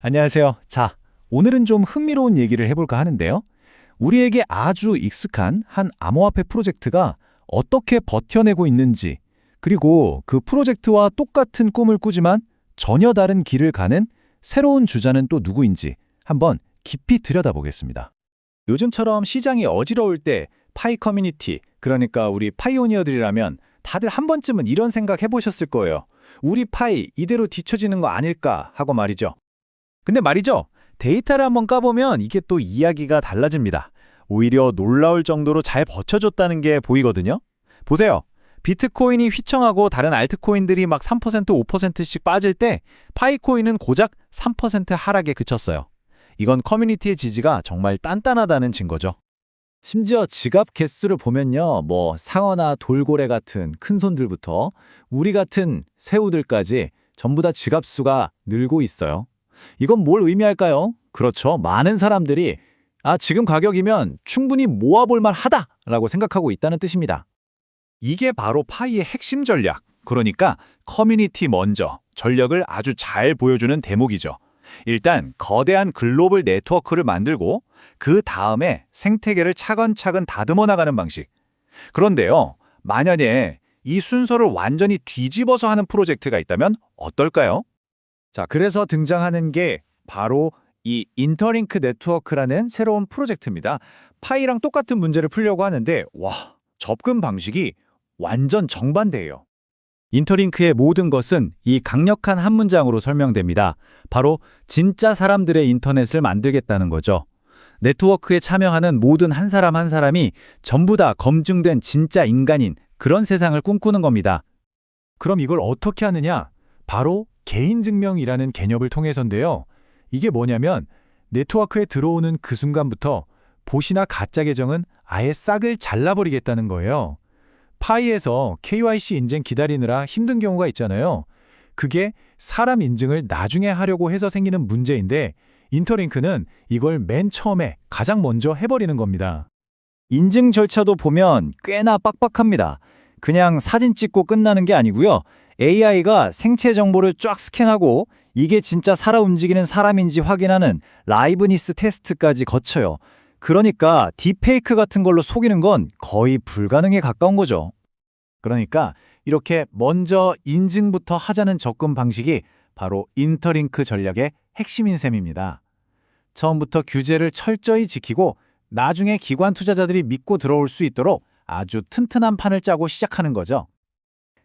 안녕하세요. 자, 오늘은 좀 흥미로운 얘기를 해볼까 하는데요. 우리에게 아주 익숙한 한 암호화폐 프로젝트가 어떻게 버텨내고 있는지, 그리고 그 프로젝트와 똑같은 꿈을 꾸지만 전혀 다른 길을 가는 새로운 주자는 또 누구인지 한번 깊이 들여다보겠습니다. 요즘처럼 시장이 어지러울 때 파이 커뮤니티, 그러니까 우리 파이오니어들이라면 다들 한 번쯤은 이런 생각 해보셨을 거예요. 우리 파이 이대로 뒤처지는 거 아닐까 하고 말이죠. 근데 말이죠. 데이터를 한번 까보면 이게 또 이야기가 달라집니다. 오히려 놀라울 정도로 잘 버텨줬다는 게 보이거든요. 보세요. 비트코인이 휘청하고 다른 알트코인들이 막 3% 5%씩 빠질 때 파이코인은 고작 3% 하락에 그쳤어요. 이건 커뮤니티의 지지가 정말 단단하다는 증거죠. 심지어 지갑 개수를 보면요. 뭐 상어나 돌고래 같은 큰 손들부터 우리 같은 새우들까지 전부 다 지갑 수가 늘고 있어요. 이건 뭘 의미할까요? 그렇죠. 많은 사람들이 아, 지금 가격이면 충분히 모아볼 만하다 라고 생각하고 있다는 뜻입니다. 이게 바로 파이의 핵심 전략. 그러니까 커뮤니티 먼저 전력을 아주 잘 보여주는 대목이죠. 일단 거대한 글로벌 네트워크를 만들고 그 다음에 생태계를 차근차근 다듬어 나가는 방식. 그런데요, 만약에 이 순서를 완전히 뒤집어서 하는 프로젝트가 있다면 어떨까요? 자, 그래서 등장하는 게 바로 이 인터링크 네트워크라는 새로운 프로젝트입니다. 파이랑 똑같은 문제를 풀려고 하는데 와, 접근 방식이 완전 정반대예요. 인터링크의 모든 것은 이 강력한 한 문장으로 설명됩니다. 바로 진짜 사람들의 인터넷을 만들겠다는 거죠. 네트워크에 참여하는 모든 한 사람 한 사람이 전부 다 검증된 진짜 인간인 그런 세상을 꿈꾸는 겁니다. 그럼 이걸 어떻게 하느냐? 바로 개인증명이라는 개념을 통해서인데요. 이게 뭐냐면 네트워크에 들어오는 그 순간부터 보시나 가짜 계정은 아예 싹을 잘라버리겠다는 거예요. 파이에서 KYC 인증 기다리느라 힘든 경우가 있잖아요. 그게 사람 인증을 나중에 하려고 해서 생기는 문제인데 인터링크는 이걸 맨 처음에 가장 먼저 해버리는 겁니다. 인증 절차도 보면 꽤나 빡빡합니다. 그냥 사진 찍고 끝나는 게 아니고요. AI가 생체 정보를 쫙 스캔하고 이게 진짜 살아 움직이는 사람인지 확인하는 라이브니스 테스트까지 거쳐요. 그러니까 딥페이크 같은 걸로 속이는 건 거의 불가능에 가까운 거죠. 그러니까 이렇게 먼저 인증부터 하자는 접근 방식이 바로 인터링크 전략의 핵심인 셈입니다. 처음부터 규제를 철저히 지키고 나중에 기관 투자자들이 믿고 들어올 수 있도록 아주 튼튼한 판을 짜고 시작하는 거죠.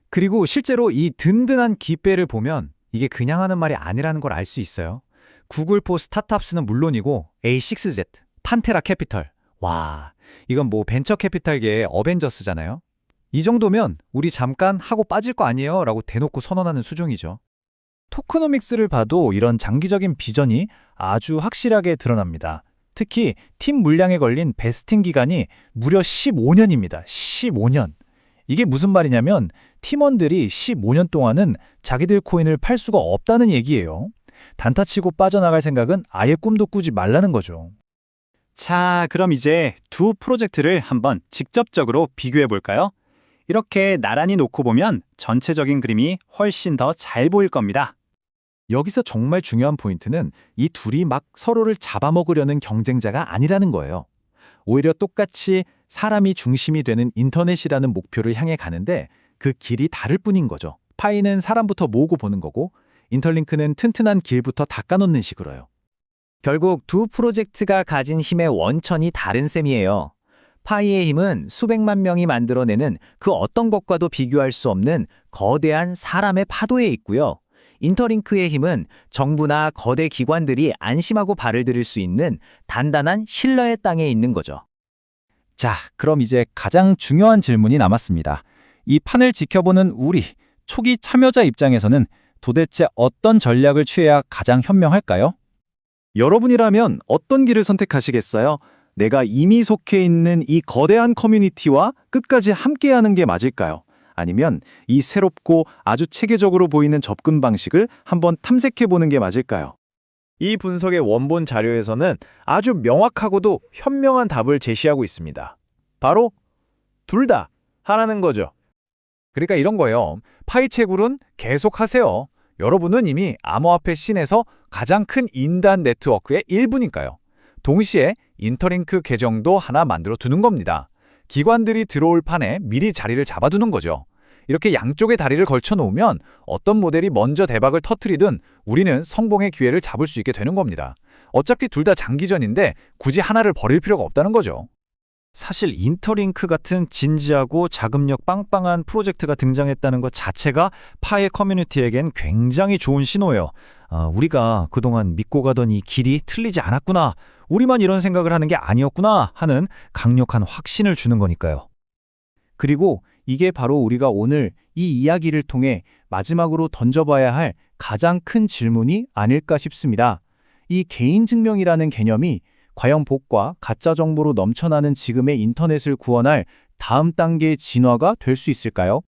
그리고 실제로 이 든든한 기배를 보면 이게 그냥 하는 말이 아니라는 걸 알 수 있어요. 구글포 스타트업스는 물론이고 A6Z, 판테라 캐피털. 와, 이건 뭐 벤처 캐피탈계의 어벤져스잖아요. 이 정도면 우리 잠깐 하고 빠질 거 아니에요? 라고 대놓고 선언하는 수준이죠. 토크노믹스를 봐도 이런 장기적인 비전이 아주 확실하게 드러납니다. 특히 팀 물량에 걸린 베스팅 기간이 무려 15년입니다. 15년. 이게 무슨 말이냐면 팀원들이 15년 동안은 자기들 코인을 팔 수가 없다는 얘기예요. 단타치고 빠져나갈 생각은 아예 꿈도 꾸지 말라는 거죠. 자, 그럼 이제 두 프로젝트를 한번 직접적으로 비교해 볼까요? 이렇게 나란히 놓고 보면 전체적인 그림이 훨씬 더 잘 보일 겁니다. 여기서 정말 중요한 포인트는 이 둘이 막 서로를 잡아먹으려는 경쟁자가 아니라는 거예요. 오히려 똑같이 사람이 중심이 되는 인터넷이라는 목표를 향해 가는데 그 길이 다를 뿐인 거죠. 파이는 사람부터 모으고 보는 거고 인터링크는 튼튼한 길부터 닦아놓는 식으로요. 결국 두 프로젝트가 가진 힘의 원천이 다른 셈이에요. 파이의 힘은 수백만 명이 만들어내는 그 어떤 것과도 비교할 수 없는 거대한 사람의 파도에 있고요. 인터링크의 힘은 정부나 거대 기관들이 안심하고 발을 들일 수 있는 단단한 신뢰의 땅에 있는 거죠. 자, 그럼 이제 가장 중요한 질문이 남았습니다. 이 판을 지켜보는 우리 초기 참여자 입장에서는 도대체 어떤 전략을 취해야 가장 현명할까요? 여러분이라면 어떤 길을 선택하시겠어요? 내가 이미 속해 있는 이 거대한 커뮤니티와 끝까지 함께하는 게 맞을까요? 아니면 이 새롭고 아주 체계적으로 보이는 접근 방식을 한번 탐색해 보는 게 맞을까요? 이 분석의 원본 자료에서는 아주 명확하고도 현명한 답을 제시하고 있습니다. 바로 둘 다 하라는 거죠. 그러니까 이런 거예요. 파이채굴은 계속 하세요. 여러분은 이미 암호화폐 씬에서 가장 큰 인단 네트워크의 일부니까요. 동시에 인터링크 계정도 하나 만들어 두는 겁니다. 기관들이 들어올 판에 미리 자리를 잡아두는 거죠. 이렇게 양쪽의 다리를 걸쳐 놓으면 어떤 모델이 먼저 대박을 터트리든 우리는 성공의 기회를 잡을 수 있게 되는 겁니다. 어차피 둘 다 장기전인데 굳이 하나를 버릴 필요가 없다는 거죠. 사실 인터링크 같은 진지하고 자금력 빵빵한 프로젝트가 등장했다는 것 자체가 파의 커뮤니티에겐 굉장히 좋은 신호예요. 아, 우리가 그동안 믿고 가던 이 길이 틀리지 않았구나. 우리만 이런 생각을 하는 게 아니었구나 하는 강력한 확신을 주는 거니까요. 그리고 이게 바로 우리가 오늘 이 이야기를 통해 마지막으로 던져봐야 할 가장 큰 질문이 아닐까 싶습니다. 이 개인 증명이라는 개념이 과연 복과 가짜 정보로 넘쳐나는 지금의 인터넷을 구원할 다음 단계의 진화가 될 수 있을까요?